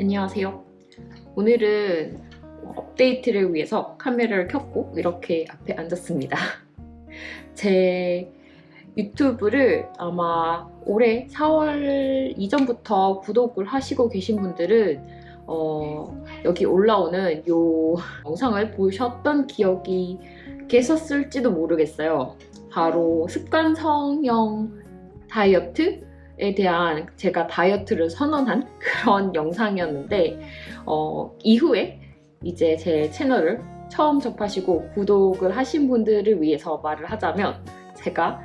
안녕하세요. 오늘은 업데이트를 위해서 카메라를 켰고 이렇게 앞에 앉았습니다. 제 유튜브를 아마 올해 4월 이전부터 구독을 하시고 계신 분들은 어, 여기 올라오는 요 영상을 보셨던 기억이 계셨을지도 모르겠어요. 바로 습관 성형 다이어트 에 대한 제가 다이어트를 선언한 그런 영상이었는데 어, 이후에 이제 제 채널을 처음 접하시고 구독을 하신 분들을 위해서 말을 하자면 제가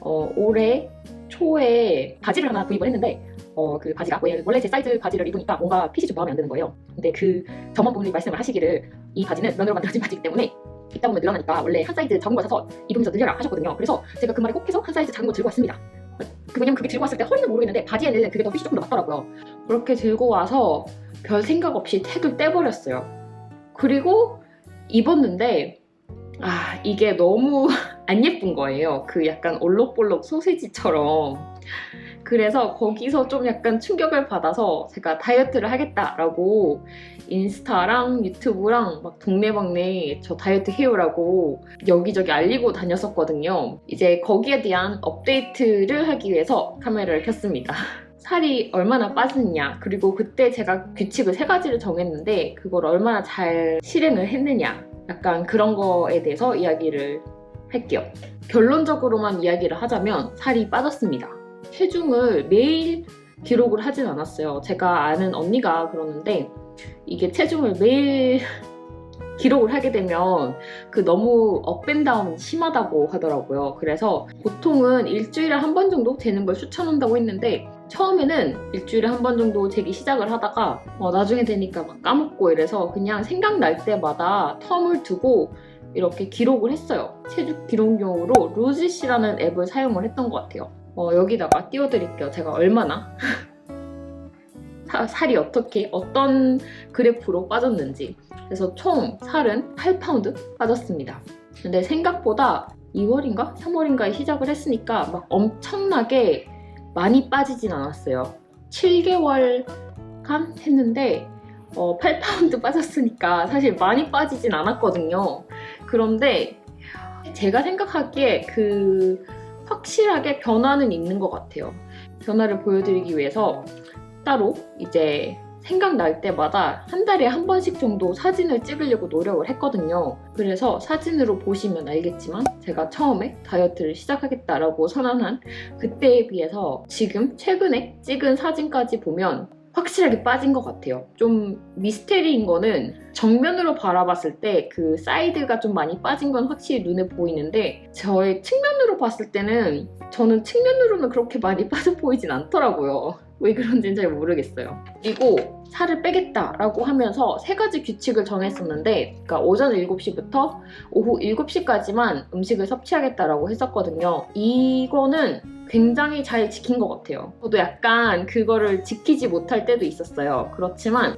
어, 올해 초에 바지를 하나 구입을 했는데 어, 그 바지가 왜- 원래 제 사이즈 바지를 입으니까 뭔가 핏이 좀 마음에 안 드는 거예요. 근데 그 점원분이 말씀을 하시기를 이 바지는 면으로 만들어진 바지이기 때문에 입다 보면 늘어나니까 원래 한 사이즈 작은 거 사서 입으면서 늘려라 하셨거든요. 그래서 제가 그 말에 혹해서 한 사이즈 작은 거 들고 왔습니다. 그 왜냐면 그게 들고 왔을 때 허리는 모르겠는데 바지에는 그게 더 핏이 조금 더 맞더라고요. 그렇게 들고 와서 별 생각 없이 택을 떼버렸어요. 그리고 입었는데 아 이게 너무 안 예쁜 거예요. 그 약간 올록볼록 소세지처럼. 그래서 거기서 좀 약간 충격을 받아서 제가 다이어트를 하겠다라고 인스타랑 유튜브랑 막 동네방네 저 다이어트 해요라고 여기저기 알리고 다녔었거든요. 이제 거기에 대한 업데이트를 하기 위해서 카메라를 켰습니다. 살이 얼마나 빠졌냐 그리고 그때 제가 규칙을 세 가지를 정했는데 그걸 얼마나 잘 실행을 했느냐 약간 그런 거에 대해서 이야기를 할게요. 결론적으로만 이야기를 하자면 살이 빠졌습니다. 체중을 매일 기록을 하진 않았어요. 제가 아는 언니가 그러는데 이게 체중을 매일 기록을 하게 되면 그 너무 업앤다운이 심하다고 하더라고요. 그래서 보통은 일주일에 한 번 정도 재는 걸 추천한다고 했는데 처음에는 일주일에 한 번 정도 재기 시작을 하다가 어, 나중에 되니까 막 까먹고 이래서 그냥 생각날 때마다 텀을 두고 이렇게 기록을 했어요. 체중 기록용으로 루짓이라는 앱을 사용을 했던 것 같아요. 어, 여기다가 띄워드릴게요. 제가 얼마나 사- 살이 어떻게 어떤 그래프로 빠졌는지. 그래서 총 살은 8파운드 빠졌습니다. 근데 생각보다 2월인가 3월인가에 시작을 했으니까 막 엄청나게 많이 빠지진 않았어요. 7개월 간 했는데 어, 8파운드 빠졌으니까 사실 많이 빠지진 않았거든요. 그런데 제가 생각하기에 그 확실하게 변화는 있는 것 같아요. 변화를 보여드리기 위해서 따로 이제 생각날 때마다 한 달에 한 번씩 정도 사진을 찍으려고 노력을 했거든요. 그래서 사진으로 보시면 알겠지만 제가 처음에 다이어트를 시작하겠다라고 선언한 그때에 비해서 지금 최근에 찍은 사진까지 보면 확실하게 빠진 것 같아요. 좀 미스테리인 거는 정면으로 바라봤을 때 그 사이드가 좀 많이 빠진 건 확실히 눈에 보이는데 저의 측면으로 봤을 때는 저는 측면으로는 그렇게 많이 빠져 보이진 않더라고요. 왜 그런지는 잘 모르겠어요. 그리고 살을 빼겠다라고 하면서 세 가지 규칙을 정했었는데, 그러니까 오전 7시부터 오후 7시까지만 음식을 섭취하겠다라고 했었거든요. 이거는 굉장히 잘 지킨 것 같아요. 저도 약간 그거를 지키지 못할 때도 있었어요. 그렇지만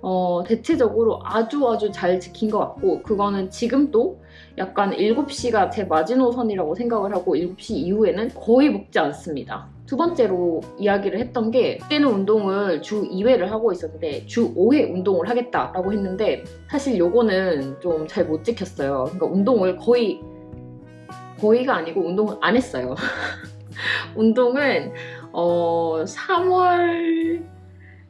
어, 대체적으로 아주 아주 잘 지킨 것 같고 그거는 지금도 약간 7시가 제 마지노선이라고 생각을 하고 7시 이후에는 거의 먹지 않습니다. 두 번째로 이야기를 했던 게 그때는 운동을 주 2회를 하고 있었는데 주 5회 운동을 하겠다라고 했는데 사실 요거는 좀 잘 못 지켰어요. 그러니까 운동을 거의 거의가 아니고 운동을 안 했어요. 운동은 어 3월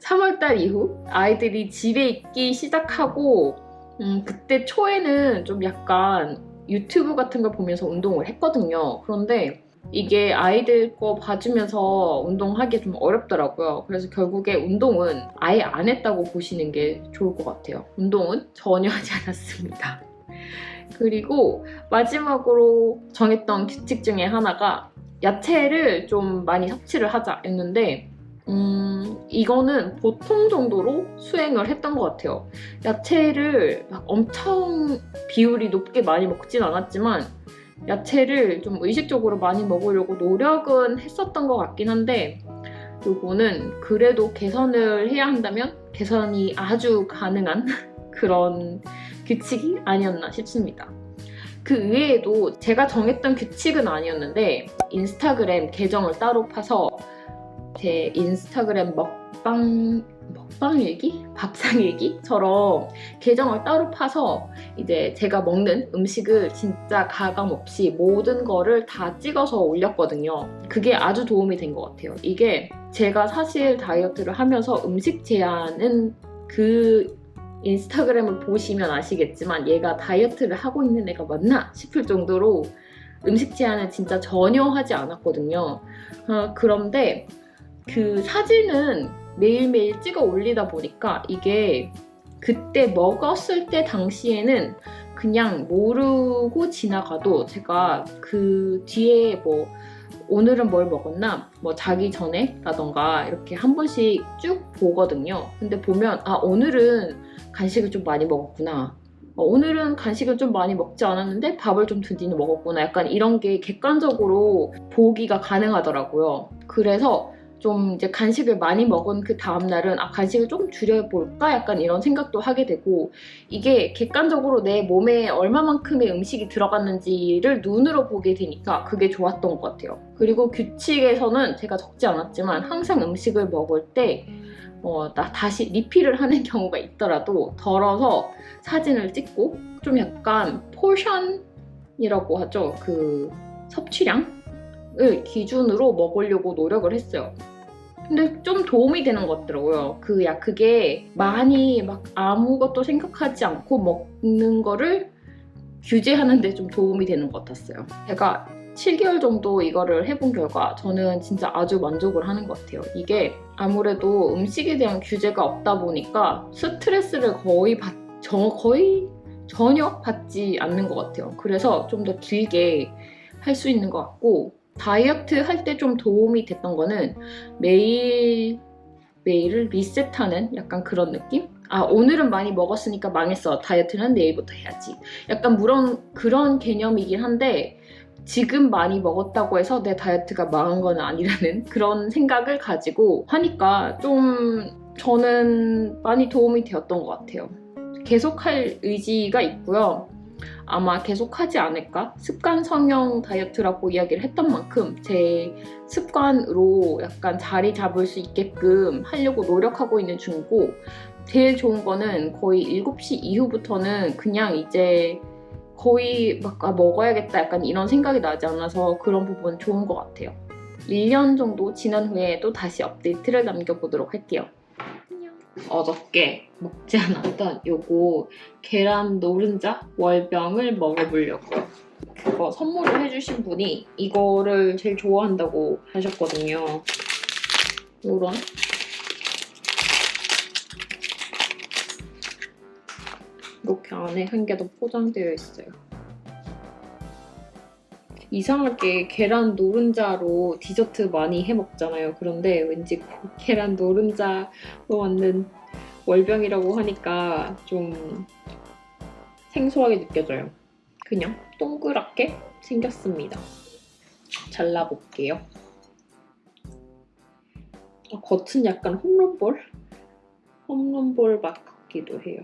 3월달 이후 아이들이 집에 있기 시작하고 음, 그때 초에는 좀 약간 유튜브 같은 걸 보면서 운동을 했거든요. 그런데 이게 아이들 거 봐주면서 운동하기 좀 어렵더라고요. 그래서 결국에 운동은 아예 안 했다고 보시는 게 좋을 것 같아요. 운동은 전혀 하지 않았습니다. 그리고 마지막으로 정했던 규칙 중에 하나가 야채를 좀 많이 섭취를 하자 했는데 음, 이거는 보통 정도로 수행을 했던 것 같아요. 야채를 막 엄청 비율이 높게 많이 먹진 않았지만 야채를 좀 의식적으로 많이 먹으려고 노력은 했었던 것 같긴 한데 요거는 그래도 개선을 해야 한다면 개선이 아주 가능한 그런 규칙이 아니었나 싶습니다. 그 외에도 제가 정했던 규칙은 아니었는데 인스타그램 계정을 따로 파서 제 인스타그램 먹방 먹방 일기? 밥상 일기처럼 계정을 따로 파서 이제 제가 먹는 음식을 진짜 가감 없이 모든 거를 다 찍어서 올렸거든요. 그게 아주 도움이 된 것 같아요. 이게 제가 사실 다이어트를 하면서 음식 제한은 그 인스타그램을 보시면 아시겠지만 얘가 다이어트를 하고 있는 애가 맞나 싶을 정도로 음식 제한을 진짜 전혀 하지 않았거든요. 어, 그런데 그 사진은 매일매일 찍어 올리다 보니까 이게 그때 먹었을 때 당시에는 그냥 모르고 지나가도 제가 그 뒤에 뭐 오늘은 뭘 먹었나 뭐 자기 전에라던가 이렇게 한 번씩 쭉 보거든요. 근데 보면 아 오늘은 간식을 좀 많이 먹었구나. 어, 오늘은 간식을 좀 많이 먹지 않았는데 밥을 좀 드디는 먹었구나. 약간 이런 게 객관적으로 보기가 가능하더라고요. 그래서 좀 이제 간식을 많이 먹은 그 다음날은 아, 간식을 좀 줄여볼까? 약간 이런 생각도 하게 되고 이게 객관적으로 내 몸에 얼마만큼의 음식이 들어갔는지를 눈으로 보게 되니까 그게 좋았던 것 같아요. 그리고 규칙에서는 제가 적지 않았지만 항상 음식을 먹을 때 어, 나 다시 리필을 하는 경우가 있더라도 덜어서 사진을 찍고 좀 약간 포션이라고 하죠. 그 섭취량 을 기준으로 먹으려고 노력을 했어요. 근데 좀 도움이 되는 것 같더라고요. 그, 야, 그게 많이 막 아무것도 생각하지 않고 먹는 거를 규제하는데 좀 도움이 되는 것 같았어요. 제가 7개월 정도 이거를 해본 결과 저는 진짜 아주 만족을 하는 것 같아요. 이게 아무래도 음식에 대한 규제가 없다 보니까 스트레스를 거의 받, 저, 거의 전혀 받지 않는 것 같아요. 그래서 좀 더 길게 할 수 있는 것 같고 다이어트 할 때 좀 도움이 됐던 거는 매일 매일을 리셋하는 약간 그런 느낌? 아 오늘은 많이 먹었으니까 망했어 다이어트는 내일부터 해야지 약간 물론 그런 개념이긴 한데 지금 많이 먹었다고 해서 내 다이어트가 망한 건 아니라는 그런 생각을 가지고 하니까 좀 저는 많이 도움이 되었던 것 같아요. 계속할 의지가 있고요. 아마 계속 하지 않을까? 습관 성형 다이어트라고 이야기를 했던 만큼 제 습관으로 약간 자리 잡을 수 있게끔 하려고 노력하고 있는 중이고 제일 좋은 거는 거의 7시 이후부터는 그냥 이제 거의 막 아, 먹어야겠다 약간 이런 생각이 나지 않아서 그런 부분 좋은 것 같아요. 1년 정도 지난 후에 또 다시 업데이트를 남겨보도록 할게요. 어저께 먹지 않았던 요거 계란 노른자 월병을 먹어보려고요. 그거 선물을 해주신 분이 이거를 제일 좋아한다고 하셨거든요. 요런 이렇게 안에 한 개 더 포장되어 있어요. 이상하게 계란 노른자로 디저트 많이 해 먹잖아요. 그런데 왠지 그 계란 노른자로 만든 월병이라고 하니까 좀 생소하게 느껴져요. 그냥 동그랗게 생겼습니다. 잘라볼게요. 아, 겉은 약간 홈런볼? 홈런볼 맛 같기도 해요.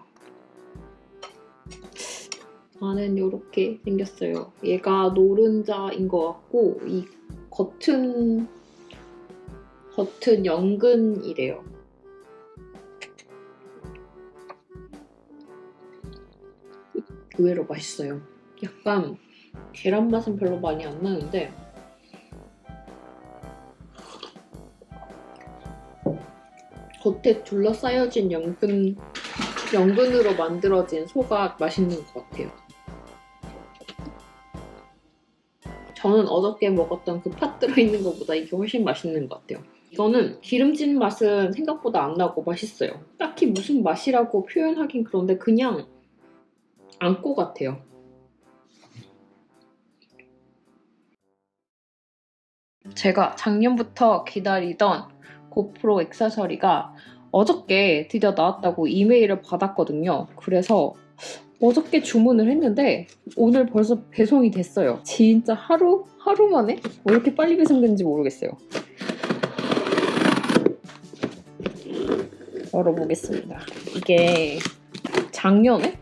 안은 이렇게 생겼어요. 얘가 노른자인 것 같고 이 겉은 겉은 연근이래요. 의외로 맛있어요. 약간 계란 맛은 별로 많이 안 나는데 겉에 둘러싸여진 연근 연근으로 만들어진 소가 맛있는 것 같아요. 저는 어저께 먹었던 그 팥 들어있는 것보다 이게 훨씬 맛있는 것 같아요. 이거는 기름진 맛은 생각보다 안 나고 맛있어요. 딱히 무슨 맛이라고 표현하긴 그런데 그냥 안고 같아요. 제가 작년부터 기다리던 고프로 액세서리가 어저께 드디어 나왔다고 이메일을 받았거든요. 그래서 어저께 주문을 했는데 오늘 벌써 배송이 됐어요. 진짜 하루? 하루 만에? 왜 이렇게 빨리 배송된지 모르겠어요. 열어보겠습니다. 이게 작년에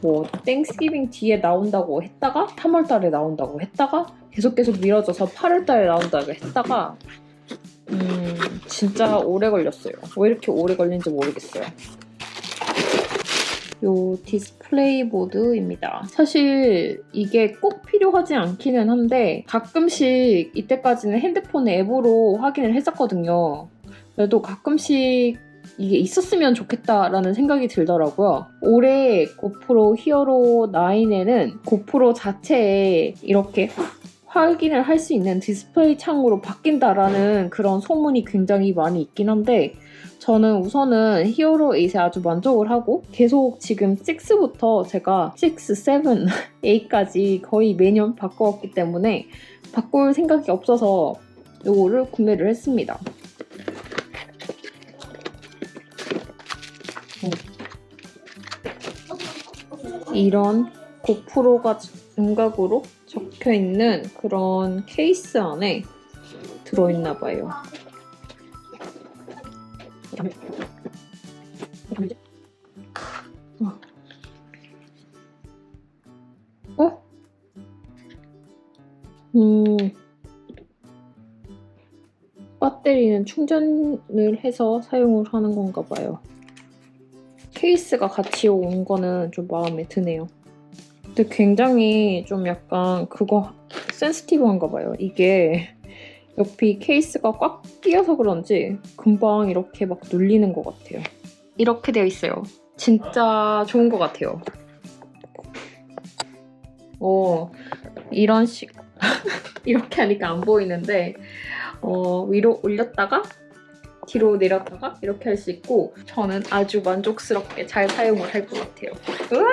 뭐 땡스기빙 뒤에 나온다고 했다가 3월 달에 나온다고 했다가 계속 계속 미뤄져서 8월 달에 나온다고 했다가 음 진짜 오래 걸렸어요. 왜 이렇게 오래 걸린지 모르겠어요. 요 디스플레이 보드입니다. 사실 이게 꼭 필요하지 않기는 한데 가끔씩 이때까지는 핸드폰 앱으로 확인을 했었거든요. 그래도 가끔씩 이게 있었으면 좋겠다라는 생각이 들더라고요. 올해 고프로 히어로 9에는 고프로 자체에 이렇게 확인을 할 수 있는 디스플레이 창으로 바뀐다라는 그런 소문이 굉장히 많이 있긴 한데 저는 우선은 히어로 8에 아주 만족을 하고 계속 지금 6부터 제가 6, 7, 8까지 거의 매년 바꿔왔기 때문에 바꿀 생각이 없어서 이거를 구매를 했습니다. 이런 고프로가 음각으로 적혀 있는 그런 케이스 안에 들어있나 봐요. 어? 음. 배터리는 충전을 해서 사용을 하는 건가 봐요. 케이스가 같이 온 거는 좀 마음에 드네요. 근데 굉장히 좀 약간 그거 센스티브한가 봐요. 이게 옆이 케이스가 꽉 끼어서 그런지 금방 이렇게 막 눌리는 것 같아요. 이렇게 되어 있어요. 진짜 좋은 것 같아요. 오, 이런 식. 이렇게 하니까 안 보이는데, 어, 위로 올렸다가 뒤로 내렸다가 이렇게 할 수 있고 저는 아주 만족스럽게 잘 사용을 할 것 같아요. 우와!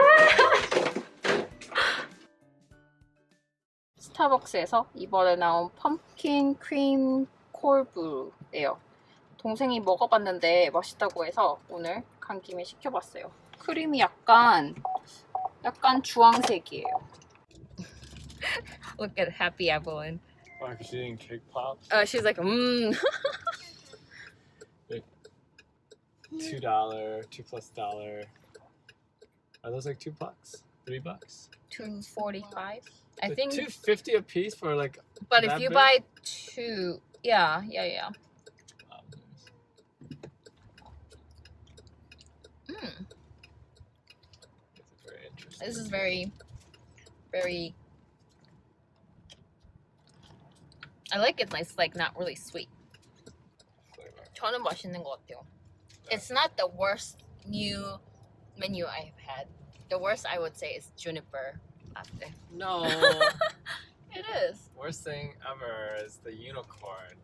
스타벅스에서 이번에 나온 펌킨 크림 콜브루예요. 동생이 먹어봤는데 맛있다고 해서 오늘 간 김에 시켜봤어요. 크림이 약간 약간 주황색이에요. Look at happy Evelyn. Why, because she eating cake pops? Uh, she's like, mmm. Two dollar, two plus dollar. Are those like two bucks? Three bucks? 245 I Like think two fifty a piece for like. but if that you big? buy two yeah yeah yeah Um, mm, this is very interesting. this is very very I like it it's like not really sweet flavor. 저는 맛있는 것 같아요 It's not the worst new menu I've had the worst I would say is juniper latte No. It is Worst thing ever is the unicorn.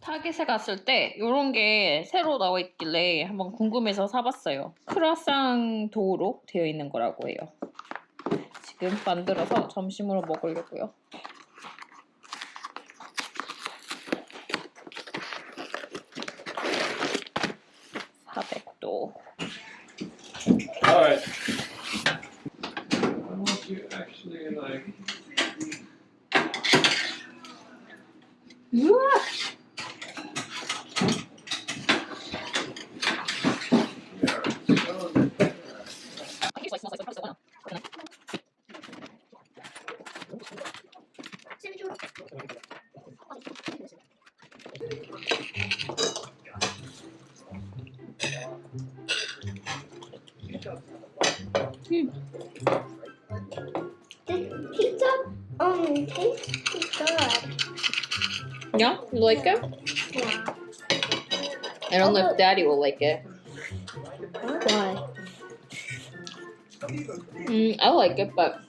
타겟에 갔을 때 이런 게 새로 나와 있길래 한번 궁금해서 사봤어요. 크라상 도우로 되어 있는 거라고 해요. 지금 만들어서 점심으로 먹으려고요. Yeah, you like it? Yeah. I don't know if Daddy will like it. Why? Mm, I like it, but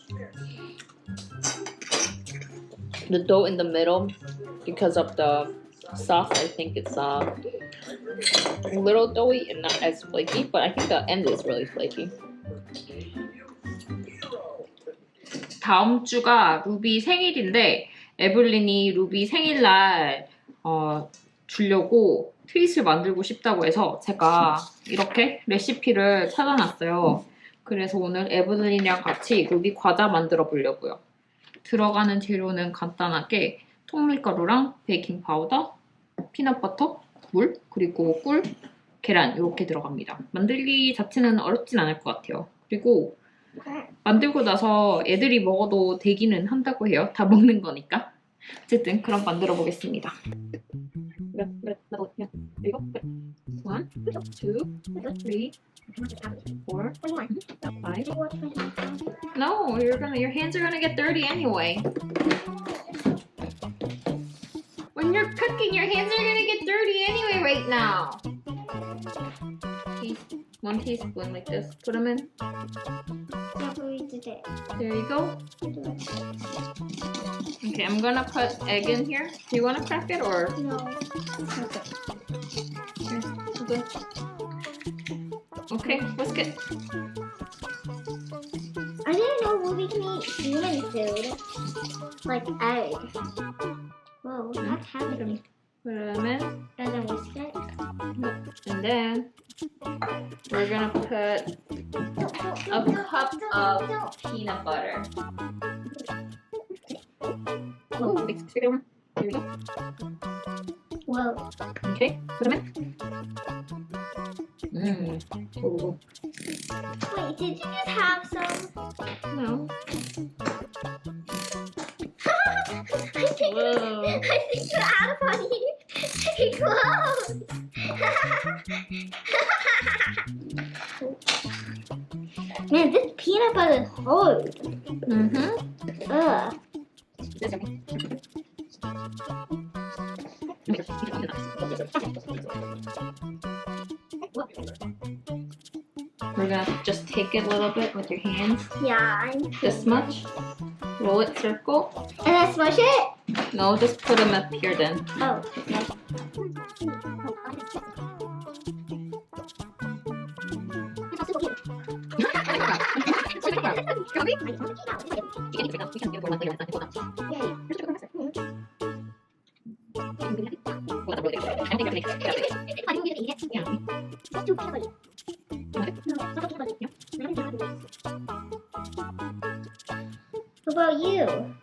the dough in the middle, because of the sauce, I think it's uh, a little doughy and not as flaky. But I think the end is really flaky. 다음 주가 루비 생일인데 에블린이 루비 생일날 어, 주려고 트윗을 만들고 싶다고 해서 제가 이렇게 레시피를 찾아놨어요. 그래서 오늘 에블린이랑 같이 루비 과자 만들어 보려고요. 들어가는 재료는 간단하게 통밀가루랑 베이킹 파우더, 피넛버터, 물, 그리고 꿀, 계란 이렇게 들어갑니다. 만들기 자체는 어렵진 않을 것 같아요. 그리고 만들고 나서 애들이 먹어도 되기는 한다고 해요. 다 먹는 거니까. 어쨌든 그럼 만들어 보겠습니다. Double. Yeah. There you go. Good. One, two, three, four, five. No, you're gonna. Your hands are gonna get dirty anyway. When you're cooking, your hands are gonna get dirty anyway right now. Tea- One teaspoon like this. Put them in. Yeah, but we did it. There you go. We. Okay, I'm gonna put egg in here. Do you want to crack it or? No. Okay. Here, hold on. Okay, whisk it. I didn't know Ruby can eat human food. Like egg. Peanut butter is hard. Mm-hmm. Ugh. We're gonna just take it a little bit with your hands, Yeah, I'm. this much. Roll it circle. And then smush it? No, just put them up here then. Oh, okay. What about you?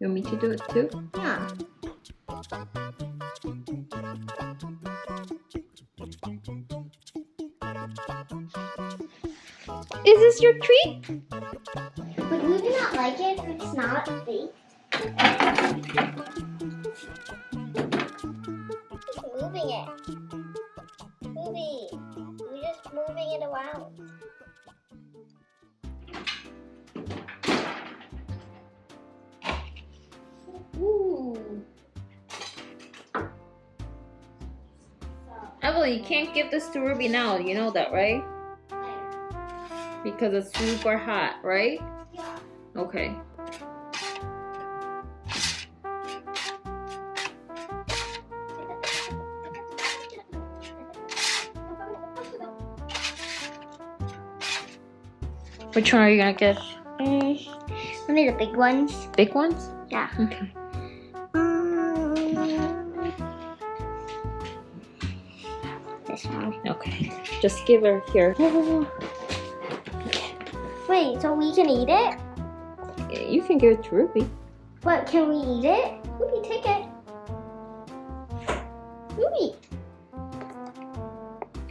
You want me to do it too? Yeah. Is this your treat? Would Ruby not like it if it's not baked? Just moving it. Ruby, you're just moving it around. Ooh. Evelyn, you can't give this to Ruby now. You know that, right? Because it's super hot, right? Yeah. Okay. Which one are you gonna get? Mm, one of the big ones. Big ones? Yeah. Okay. Mm. This one. Okay. Just give her here. Wait, so we can eat it? You can give it to Ruby. What, can we eat it? Ruby, take it. Ruby,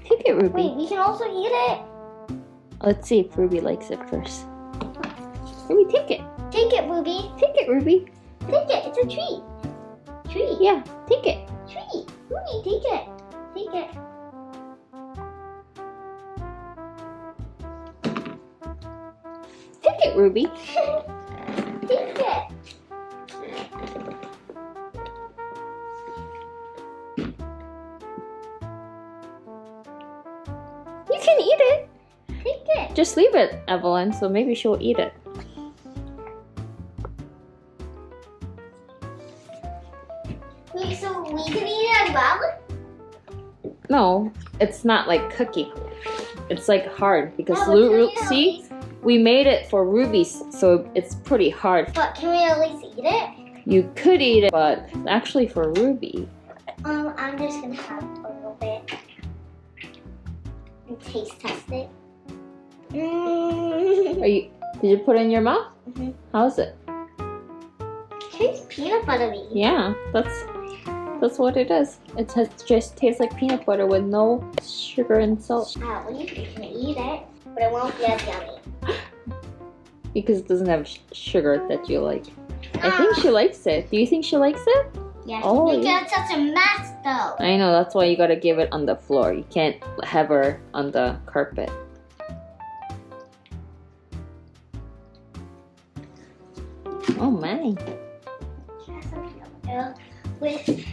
Take it, Ruby. wait, we can also eat it. Let's see if Ruby likes it first. Ruby, take it. Take it, Ruby. Take it, Ruby. Take it. It's a treat. Treat. Yeah, take it. Treat. Ruby, take it. Take it. Take it, Ruby. take it. You can eat it. Take it. Just leave it, Evelyn, so maybe she'll eat it. Wait, so we can eat it as well? No, it's not like cookie. It's like hard because Yeah, but Lu- can Ru- we at see, least- we made it for Ruby's, so it's pretty hard. But can we at least eat it? You could eat it, but actually for Ruby, Um, I'm just gonna have a little bit and taste test it. Mm. are you? Did you put it in your mouth? Mhm. How's it? Tastes peanut buttery. Yeah, that's that's what it is. It has, just tastes like peanut butter with no sugar and salt At least you can eat it, but it won't be as yummy. because it doesn't have sh- sugar that you like. I think ah. she likes it. Do you think she likes it? Yes. Oh, yeah. got such a mess though. I know that's why you gotta give it on the floor. You can't have her on the carpet. Oh my. With